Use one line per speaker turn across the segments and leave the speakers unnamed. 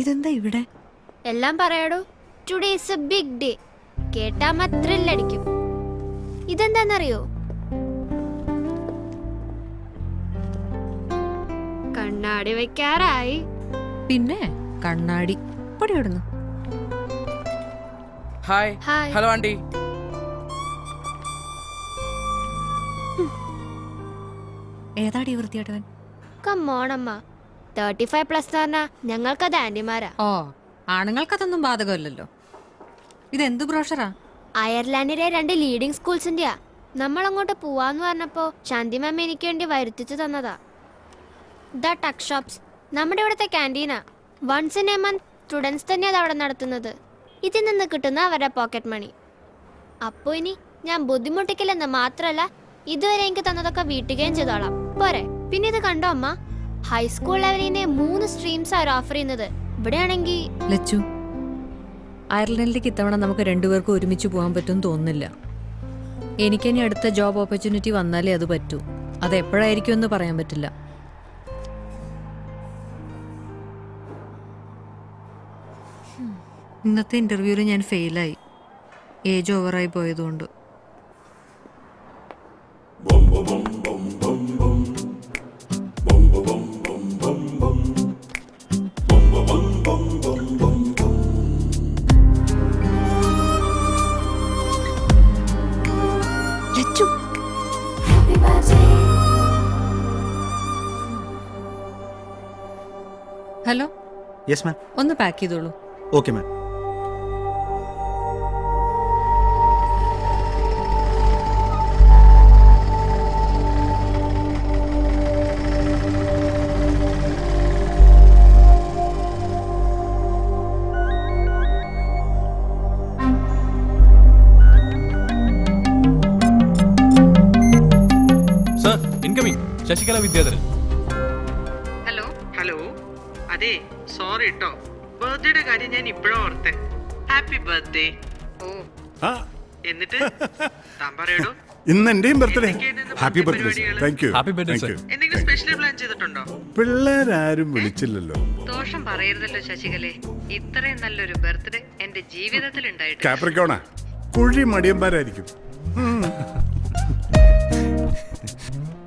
ഇതെന്താ ഇവിടെ?
എല്ലാം പറയാടോ. Today is a big day കേട്ടാ മാത്രല്ലടിക്കും ഇതെന്താന്നറിയോ? കണ്ണാടി വെക്കാറായി.
പിന്നെ കണ്ണാടി. പടി ഇടുന്നു
ഹായ്
ഹായ്
ഹലോ ആണ്ടി
ഏതാടി വൃത്തിയായിട്ടവൻ?
കമ്മോണമ്മ തേർട്ടി ഫൈവ് പ്ലസ് പറഞ്ഞാ ഞങ്ങൾക്കത് ആന്റിമാരാ
ഓ ആണുങ്ങൾക്കതൊന്നും ബാധകമല്ലല്ലോ. ഇതെന്ത് ബ്രോഷറാ?
അയർലാൻഡിലെ രണ്ട് ലീഡിംഗ് സ്കൂൾസിന്റെയാ നമ്മൾ അങ്ങോട്ട് പോവാന്ന് പറഞ്ഞപ്പോ ശാന്തി മാം എനിക്ക് വേണ്ടി വരുത്തിച്ചു തന്നതാ. ദ ടക് ഷോപ്സ് നമ്മുടെ ഇവിടുത്തെ ക്യാന്റീനാ once in a month students തന്നെയാ അവിടെ നടത്തുന്നത്. ഇതിൽ നിന്ന് കിട്ടുന്ന അവരുടെ പോക്കറ്റ് മണി അപ്പോ ഇനി ഞാൻ ബുദ്ധിമുട്ടിക്കില്ലെന്ന് മാത്രല്ല ഇതുവരെ എനിക്ക് തന്നതൊക്കെ വീട്ടുകയും ചെയ്തോളാം. പോരെ. പിന്നെ ഇത് കണ്ടോ അമ്മ? ഹൈസ്കൂൾ ലെവലിന്റെ മൂന്ന് സ്ട്രീംസ് ആണ് ഓഫർ ചെയ്യുന്നത്. ഇവിടെയാണെങ്കിൽ
ലച്ചു അയർലൻഡിലേക്ക് ഇത്തവണ നമുക്ക് രണ്ടുപേർക്കും ഒരുമിച്ച് പോകാൻ പറ്റും തോന്നുന്നില്ല. എനിക്കിനി അടുത്ത ജോബ് ഓപ്പർച്യൂണിറ്റി വന്നാലേ അത് പറ്റൂ. അത് എപ്പോഴായിരിക്കും എന്ന് പറയാൻ പറ്റില്ല. ഇന്നത്തെ ഇന്റർവ്യൂവിൽ ഞാൻ ഫെയിലായി ഏജ് ഓവറായി പോയതുകൊണ്ട്.
യെസ് മാം
ഒന്ന് പാക്ക് ചെയ്തോളൂ.
ഓക്കെ മാം
കാര്യം ഞാൻ ഇപ്പോഴും ഓർത്തെ. ഹാപ്പി ബർത്ത്ഡേ ഓ.
ആ.
എന്നിട്ട്? താൻ പറയടോ.
ഇന്ന് എന്റെയും birthday happy birthday? Thank you
happy birthday
thank
എന്തെങ്കിലും സ്പെഷ്യൽ പ്ലാൻ ചെയ്തിട്ടുണ്ടോ?
പിള്ളേരാരും വിളിച്ചില്ലല്ലോ.
ദോഷം പറയരുതല്ലോ ശശികലെ. ഇത്രയും നല്ലൊരു ബർത്ത്ഡേ എന്റെ ജീവിതത്തിൽ ഉണ്ടായിട്ട്
കാപ്രിക്കോണ കുഴി മടിയന്മാരായിരിക്കും.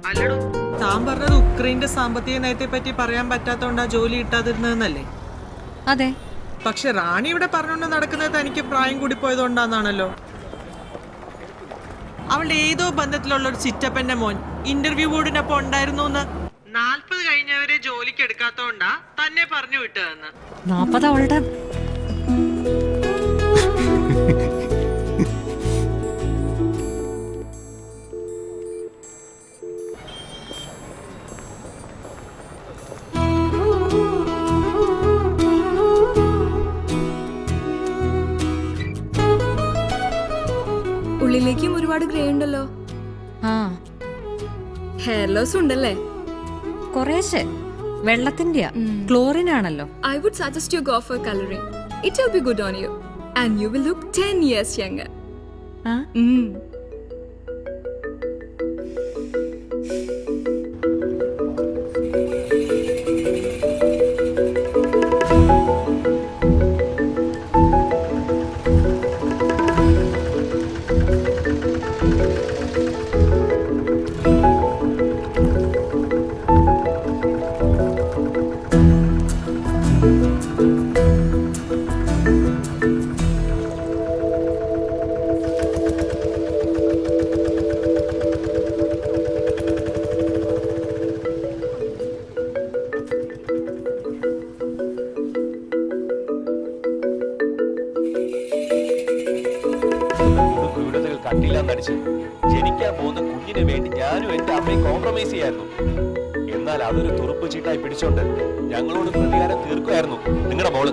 അല്ലടോ.
താൻ പറഞ്ഞത് ഉക്രൈന്റെ സാമ്പത്തിക നയത്തെ പറ്റി പറയാൻ പറ്റാത്തോണ്ടാ ജോലി കിട്ടാതിരുന്നതെന്നല്ലേ?
അതെ.
പക്ഷെ റാണി ഇവിടെ പറഞ്ഞുകൊണ്ട് നടക്കുന്നത് തനിക്ക് പ്രായം കൂടി പോയതുകൊണ്ടാന്നാണല്ലോ. അവളുടെ ഏതോ ബന്ധത്തിലുള്ള ഒരു ചിറ്റപ്പന്റെ മോൻ ഇന്റർവ്യൂ ബോർഡിനൊപ്പം ഉണ്ടായിരുന്നു എന്ന്
നാൽപ്പത് കഴിഞ്ഞവരെ ജോലിക്ക് എടുക്കാത്തോണ്ടാ തന്നെ പറഞ്ഞു വിട്ടതെന്ന്.
നാൽപ്പത് അവളുടെ
ഉണ്ടല്ലേ?
കുറേശ്ശെ. വെള്ളത്തിന്റെ ക്ലോറിൻ ആണല്ലോ
I would suggest you go for colouring it will be good on you and you will look 10 years younger
ആ?
കണ്ടില്ലെന്നടിച്ച് ജനിക്കാൻ പോകുന്ന കുഞ്ഞിന് വേണ്ടി ഞാനും എന്റെ അമ്മയും കോംപ്രമൈസ് ചെയ്യായിരുന്നു. എന്നാൽ അതൊരു തുറുപ്പ് ചീട്ടായി പിടിച്ചോണ്ട് ഞങ്ങളോട് പ്രതികാരം തീർക്കുമായിരുന്നു നിങ്ങളുടെ മോൾ.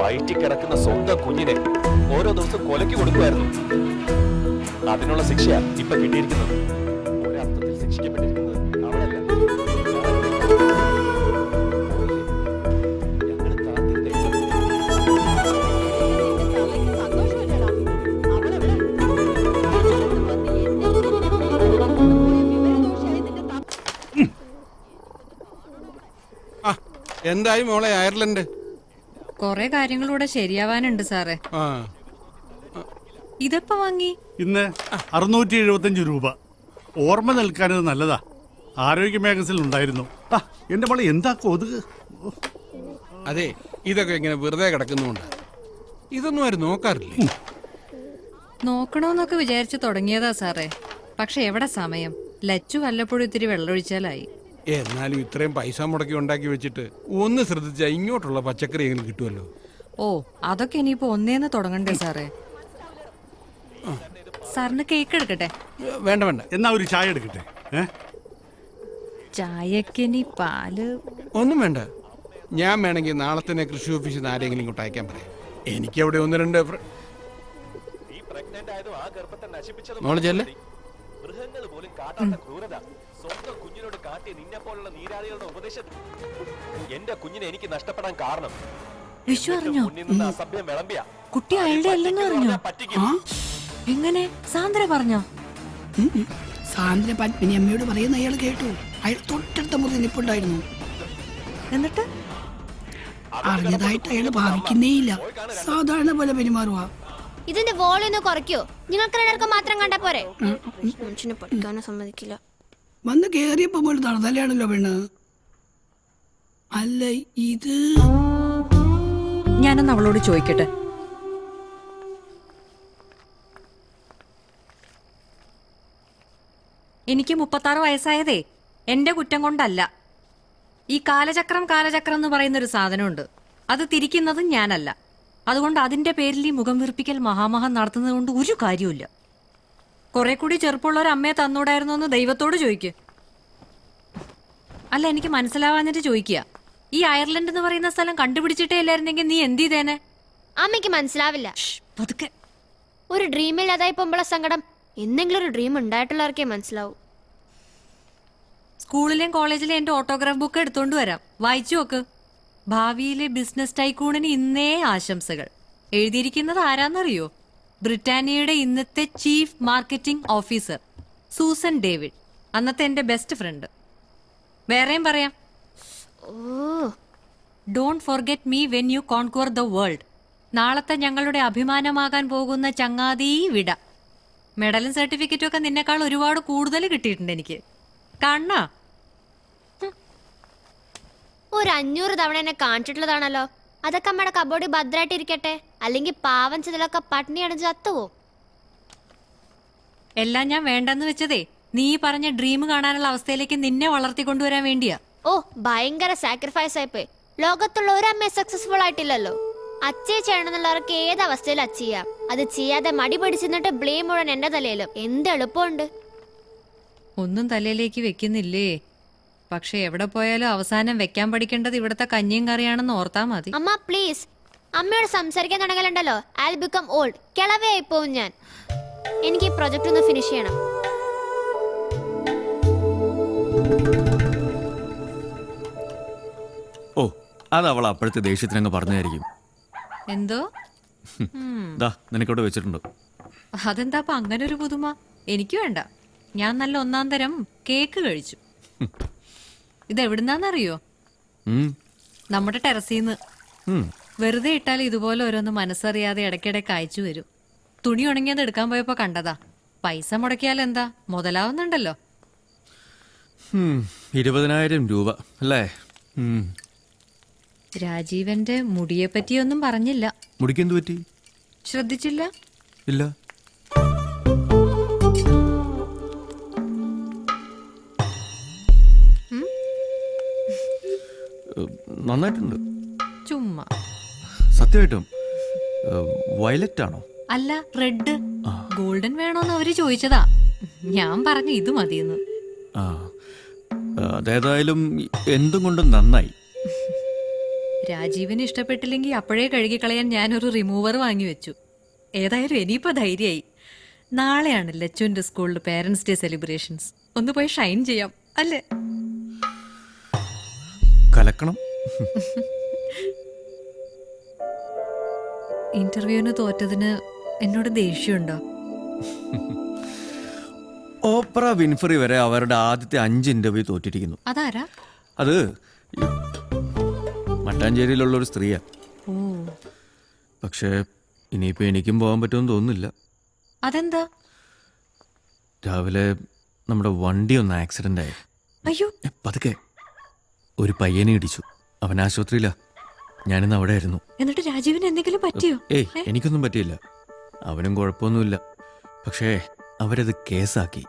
വയറ്റി കിടക്കുന്ന സ്വന്തം കുഞ്ഞിനെ ഓരോ ദിവസം കൊലയ്ക്ക് കൊടുക്കുമായിരുന്നു. അതിനുള്ള ശിക്ഷ ഇപ്പൊ കിട്ടിയിരിക്കുന്നത്.
എന്തായി മോളെ അയർലൻഡ്?
കൊറേ കാര്യങ്ങളൂടെ ശരിയാവാനുണ്ട് സാറേ.
ആ.
ഇതെപ്പോ വാങ്ങി?
ഇന്ന് അറുന്നൂറ്റി എഴുപത്തഞ്ച് രൂപ. ഓർമ്മ നിൽക്കാനത് നല്ലതാ. ആരോഗ്യ മാഗസിൽ ഉണ്ടായിരുന്നു. ആ എന്റെ മോളെ എന്താ കൊതുക്?
അതെ ഇതൊക്കെ ഇങ്ങനെ വെറുതെ കിടക്കുന്നുണ്ട്. ഇതൊന്നും ആരും നോക്കാറില്ല?
നോക്കണോന്നൊക്കെ വിചാരിച്ചു തുടങ്ങിയതാ സാറേ. പക്ഷെ എവിടെ സമയം? ലച്ചു വല്ലപ്പോഴും ഇത്തിരി വെള്ളമൊഴിച്ചാലായി.
എന്നാലും ഇത്രയും പൈസ മുടക്കി ഉണ്ടാക്കി വെച്ചിട്ട് ഒന്ന് ശ്രദ്ധിച്ചാൽ ഇങ്ങോട്ടുള്ള പച്ചക്കറി എങ്കിലും കിട്ടുമല്ലോ
ഓ അതൊക്കെ ഇനിയിപ്പോ ഒന്നേന്ന് തുടങ്ങണ്ടേ സാറേ? സാറിന് കേക്ക് എടുക്കട്ടെ?
വേണ്ട വേണ്ട.
എന്നാ ഒരു ചായ എടുക്കട്ടെ?
ചായക്കിനി പാൽ
ഒന്നും വേണ്ട. ഞാൻ വേണമെങ്കിൽ നാളെ തന്നെ കൃഷി ഓഫീസിൽ നിന്ന് ആരെങ്കിലും ഇങ്ങോട്ട് അയക്കാൻ പറയാം. എനിക്ക് അവിടെ ഒന്ന് രണ്ട് ഫ്ര-
നീ പ്രഗ്നന്റ് ആയതും ആ ഗർഭത്തെ നശിപ്പിച്ചതും
മോൾ ചെല്ല്.
മൃഗങ്ങൾ പോലും കാട്ടാത്ത ക്രൂരത. സ്വന്തം കുഞ്ഞിനോട് കാട്ടി നിന്നെ പോലുള്ള നീരാളികളുടെ ഉപദേശം. എന്റെ കുഞ്ഞിനെ എനിക്ക് നഷ്ടപ്പെടാൻ കാരണം.
വിഷു അറിഞ്ഞോ?
നിന്ന് അസഭ്യം വിളമ്പിയ.
കുട്ടി അയാളുടെ അല്ലെന്ന് അറിഞ്ഞോ?
പറ്റിക്കും.
എങ്ങനെ? സാന്ദ്ര പറഞ്ഞോ?
സാന്ദ്ര പത്മിനി അമ്മയോട് പറയുന്ന അയാൾ കേട്ടു. അയാൾ തൊട്ടടുത്ത മുറി നിപ്പുണ്ടായിരുന്നു.
എന്നിട്ട്?
അറിഞ്ഞതായിട്ട് അയാൾ ഭാവിക്കുന്നേയില്ല. സാധാരണ പോലെ പെരുമാറുക.
ഇതിന്റെ വോളിയം ഒന്ന് കുറയ്ക്കോ. നിങ്ങൾക്ക് രണ്ടർക്കും മാത്രം കണ്ടാ പോരെ? മനുഷ്യനെ പഠിക്കാനും സമ്മതിക്കില്ല.
വന്ന് കേറിയപ്പോ പോലും തണുതലയാണല്ലോ പെണ്ണ്. അല്ല ഇത്
ഞാനൊന്ന് അവളോട് ചോദിക്കട്ടെ? എനിക്ക് മുപ്പത്താറ് വയസ്സായതേ എന്റെ കുറ്റം കൊണ്ടല്ല. ഈ കാലചക്രം കാലചക്രം എന്ന് പറയുന്ന ഒരു സാധനമുണ്ട്. അത് തിരിക്കുന്നതും ഞാനല്ല. അതുകൊണ്ട് അതിന്റെ പേരിൽ ഈ മുഖം വീർപ്പിക്കൽ മഹാമഹം നടത്തുന്നത് കൊണ്ട് ഒരു കാര്യമില്ല കുറെ കൂടി ചെറുപ്പമുള്ള ഒരു അമ്മയെ തന്നൂടായിരുന്നു എന്ന് ദൈവത്തോട് ചോദിക്ക്. അല്ല എനിക്ക് മനസ്സിലാവാഞ്ഞിട്ട് ചോദിക്കുക. ഈ അയർലൻഡ് എന്ന് പറയുന്ന സ്ഥലം കണ്ടുപിടിച്ചിട്ടേ ഇല്ലായിരുന്നെങ്കിൽ നീ എന്ത് ചെയ്തേനെ?
അമ്മയ്ക്ക് മനസ്സിലാവില്ല.
ഷ്, പതുക്കെ.
ഒരു ഡ്രീം ഇല്ലാതായി പോകുമ്പോഴുള്ള സങ്കടം. എന്തെങ്കിലും ഒരു ഡ്രീം ഉണ്ടായിട്ടുള്ളവർക്കേ മനസ്സിലാവൂ.
സ്കൂളിലെയും കോളേജിലെയും എന്റെ ഓട്ടോഗ്രാഫ് ബുക്ക് എടുത്തോണ്ട് വരാം. വായിച്ചു നോക്ക്. ഭാവിയിലെ ബിസിനസ് ടൈക്കൂണിന് ഇന്നേ ആശംസകൾ. എഴുതിയിരിക്കുന്നത് ആരാന്നറിയോ? ബ്രിട്ടാനിയയുടെ ഇന്നത്തെ chief marketing officer Susan David അന്നത്തെ എന്റെ ബെസ്റ്റ് ഫ്രണ്ട്. വേറെയും പറയാം. Don't forget me when you conquer the world നാളത്തെ ഞങ്ങളുടെ അഭിമാനമാകാൻ പോകുന്ന ചങ്ങാതി വിട. മെഡലും സർട്ടിഫിക്കറ്റും ഒക്കെ നിന്നെക്കാൾ ഒരുപാട് കൂടുതൽ കിട്ടിയിട്ടുണ്ട് എനിക്ക്. കണ്ണാ.
ഒരു അഞ്ഞൂറ് തവണ എന്നെ കാണിച്ചിട്ടുള്ളതാണല്ലോ. അതൊക്കെ അമ്മയുടെ കബോർഡിൽ ഭദ്രമായിട്ട് ഇരിക്കട്ടെ. അല്ലെങ്കിൽ പാവം ചിലൊക്കെ പട്ടിണി അടിച്ച് ചത്തുവോ
എല്ലാം ഞാൻ വേണ്ടെന്ന് വെച്ചതേ നീ പറഞ്ഞ ഡ്രീം കാണാനുള്ള അവസ്ഥയിലേക്ക് നിന്നെ വളർത്തി കൊണ്ടുവരാൻ വേണ്ടിയാ.
ഓ ഭയങ്കര സാക്രിഫൈസ് ആയിപ്പോയി. ലോകത്തുള്ള ഒരു അമ്മയെ സക്സസ്ഫുൾ ആയിട്ടില്ലല്ലോ. അച്ചേ ചെയ്യണമെന്നുള്ളവർക്ക് ഏത് അവസ്ഥയിൽ അച്ഛ ചെയ്യാം? അത് ചെയ്യാതെ മടി പിടിച്ചിരുന്നിട്ട് ബ്ലെയിം മുഴുവൻ എന്റെ തലയിലും. എന്ത് എളുപ്പമുണ്ട്.
ഒന്നും തലയിലേക്ക് വെക്കുന്നില്ലേ? പക്ഷെ എവിടെ പോയാലും അവസാനം വെക്കാൻ പഠിക്കേണ്ടത് ഇവിടത്തെ കഞ്ഞിയും കറിയാണെന്ന് ഓർത്താ മതി.
അമ്മ പ്ലീസ് അമ്മയോട് സംസാരിക്കാൻ തുടങ്ങലുണ്ടല്ലോ. ഐ ബിക്കം ഓൾഡ് കിളവയായി പോവും ഞാൻ. എനിക്ക് ഈ പ്രൊജക്റ്റ് ഒന്ന് ഫിനിഷ് ചെയ്യണം.
ഓ അത് അവൾ അപ്പോഴത്തെ ദേഷ്യത്തിനങ്ങ് പറഞ്ഞതായിരിക്കും.
എന്തോ.
ദാ നിനക്കിവിടെ വെച്ചിട്ടുണ്ട്.
അതെന്താ അങ്ങനെ ഒരു പുതുമ? എനിക്ക് വേണ്ട. ഞാൻ നല്ല ഒന്നാം തരം കേക്ക് കഴിച്ചു. ഇത് എവിടുന്നാന്നറിയോ നമ്മുടെ ടെറസിന്ന്. വെറുതെ ഇട്ടാൽ ഇതുപോലെ ഓരോന്ന് മനസ്സറിയാതെ ഇടയ്ക്കിടയ്ക്ക് അയച്ചു വരും. തുണി ഉണങ്ങിയത് എടുക്കാൻ പോയപ്പോ കണ്ടതാ. പൈസ മുടക്കിയാൽ എന്താ? മുതലാവുന്നുണ്ടല്ലോ.
ഉം, ഇരുപതിനായിരം രൂപ അല്ലേ? ഉം.
രാജീവന്റെ മുടിയെ പറ്റിയൊന്നും പറഞ്ഞില്ല.
മുടിക്കെന്ത് പറ്റി?
ശ്രദ്ധിച്ചില്ല?
ഇല്ല. ഏ, നന്നായിട്ടുണ്ട്.
ചുമ്മാ.
സത്യമായിട്ടും വയലറ്റ് ആണോ?
അല്ല റെഡ്. ഗോൾഡൻ വേണോന്ന് അവർ ചോദിച്ചതാ. ഞാൻ പറഞ്ഞു ഇത് മതിയെന്ന്.
ആ. അതേതായാലും എന്തും കൊണ്ടും നന്നായി.
രാജീവിന് ഇഷ്ടപ്പെട്ടില്ലെങ്കിൽ അപ്പോഴേ കഴുകി കഴുകിക്കളയാൻ ഞാനൊരു റിമൂവർ വാങ്ങി വെച്ചു. ഏതായാലും ഇനിയിപ്പോ ധൈര്യമായി. നാളെയാണ് ലച്ചുവിന്റെ സ്കൂളിൽ പേരൻസ് ഡേ സെലിബ്രേഷൻസ് ഒന്ന് പോയി ഷൈൻ ചെയ്യാം അല്ലേ?
കലക്കണം.
ഇന്റർവ്യൂവിന് തോറ്റതിന് എന്നോട് ദേഷ്യമുണ്ടോ?
ഓപ്ര വിൻഫറി വരെ അവരുടെ ആദ്യത്തെ അഞ്ച് ഇന്റർവ്യൂ തോറ്റിരിക്കുന്നു.
അതാരാ?
അത് മട്ടാഞ്ചേരിയിലുള്ള ഒരു സ്ത്രീയാ.
ഓ.
പക്ഷേ ഇനിയിപ്പോ എനിക്കും പോകാൻ പറ്റുമെന്ന് തോന്നുന്നില്ല.
അതെന്താ?
രാവിലെ നമ്മുടെ വണ്ടി ഒന്ന് ആക്സിഡന്റ് ആയി
അയ്യോ
പതുക്കെ. ഒരു പയ്യനെ ഇടിച്ചു. അവൻ ആശുപത്രിയിലാ. ഞാനിന്ന് അവിടെ ആയിരുന്നു
എന്നിട്ട് രാജീവിന് എന്തെങ്കിലും പറ്റിയോ?
ഏയ് എനിക്കൊന്നും പറ്റിയില്ല. അവനും കുഴപ്പമൊന്നുമില്ല. പക്ഷേ അവരത് കേസാക്കി.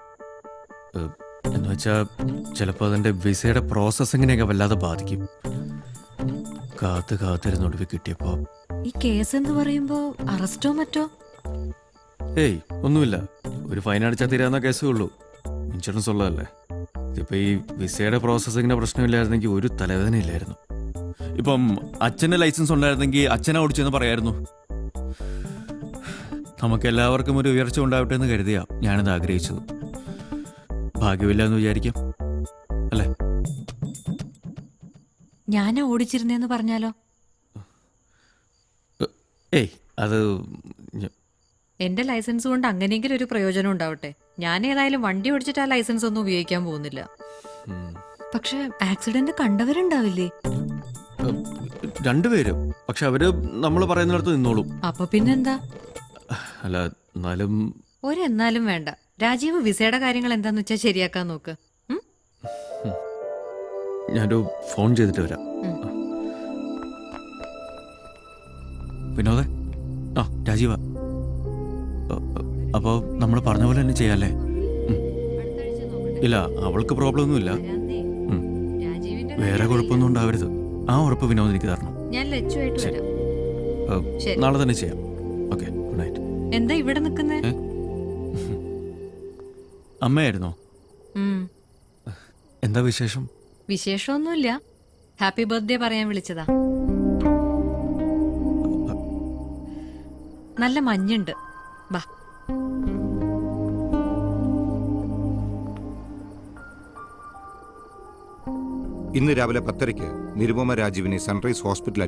എന്ന് വെച്ചാൽ ചിലപ്പോൾ അതിന്റെ വിസയുടെ പ്രോസസ്സിങ്ങിനെയൊക്കെ വല്ലാതെ ബാധിക്കും. കാത്ത് കാത്തിരുന്ന് ഒടുവിൽ കിട്ടിയപ്പോ
ഈ കേസ് എന്ന് പറയുമ്പോ അറസ്റ്റോ മറ്റോ?
ഏയ് ഒന്നുമില്ല. ഒരു ഫൈൻ അടിച്ചാൽ തീരാവുന്ന കേസേ ഉള്ളൂ. ഇൻഷുറൻസ് ഉള്ളതല്ലേ. ഇതിപ്പോ ഈ വിസയുടെ പ്രോസസ്സിങ്ങിന്റെ പ്രശ്നമില്ലായിരുന്നെങ്കിൽ ഒരു തലവേദന ഇല്ലായിരുന്നു ഇപ്പം അച്ഛന്റെ ലൈസൻസ് ഉണ്ടായിരുന്നെങ്കിൽ അച്ഛനെ ഓടിച്ചെന്ന് പറയായിരുന്നു. നമുക്ക് എല്ലാവർക്കും ഒരു ഉയർച്ച ഉണ്ടാവട്ടെ എന്ന് കരുതിയാ ഞാനിത് ആഗ്രഹിച്ചത്. ഭാഗ്യമില്ല എന്ന് വിചാരിക്കാം. അല്ലേ?
ഞാനാ ഓടിച്ചിരുന്നേന്ന് പറഞ്ഞാലോ?
ഏയ് അത് ഞ-
എന്റെ ലൈസൻസ് കൊണ്ട് അങ്ങനെയെങ്കിലും ഒരു പ്രയോജനം ഉണ്ടാവട്ടെ. ഞാൻ ഏതായാലും വണ്ടി ഓടിച്ചിട്ട് ആ ലൈസൻസ് ഒന്നും ഉപയോഗിക്കാൻ പോകുന്നില്ല.
ഉം.
പക്ഷെ ആക്സിഡന്റ് കണ്ടവരുണ്ടാവില്ലേ?
രണ്ടുപേരും. പക്ഷെ അവർ നമ്മൾ പറയുന്നിടത്ത് നിന്നോളും.
അപ്പൊ പിന്നെന്താ?
അല്ല എന്നാലും
ഒരെന്നാലും വേണ്ട. രാജീവ് വിസയുടെ കാര്യങ്ങൾ എന്താന്ന് വെച്ചാ ശരിയാക്കാൻ നോക്ക്. ഉം?
ഞാനൊരു ഫോൺ ചെയ്തിട്ട് വരാം.
ഉം.
വിനോദേ? ആ രാജീവ. അപ്പോൾ നമ്മൾ പറഞ്ഞ പോലെ തന്നെ ചെയ്യാല്ലേ? ഉം. ഇല്ല അവൾക്ക് പ്രോബ്ലം ഒന്നുമില്ല. ഉം. വേറെ കുഴപ്പമൊന്നും ഉണ്ടാവരുത്. ആ ഉറപ്പ് വിനോദ് എനിക്ക് തരണം.
ഞാൻ. വരാം. ശരി.
നാളെ തന്നെ ചെയ്യാം. Okay good night.
എന്താ ഇവിടെ നിക്കുന്നേ
ഏ? അമ്മയായിരുന്നോ? എന്താ വിശേഷം?
വിശേഷമൊന്നുമില്ല. ഹാപ്പി ബർത്ത്ഡേ പറയാൻ വിളിച്ചതാ. നല്ല മഞ്ഞുണ്ട്. വാ.
ഇന്ന് രാവിലെ പത്തരയ്ക്ക് നിരുപമ രാജീവിനെ സൺറൈസ് ഹോസ്പിറ്റൽ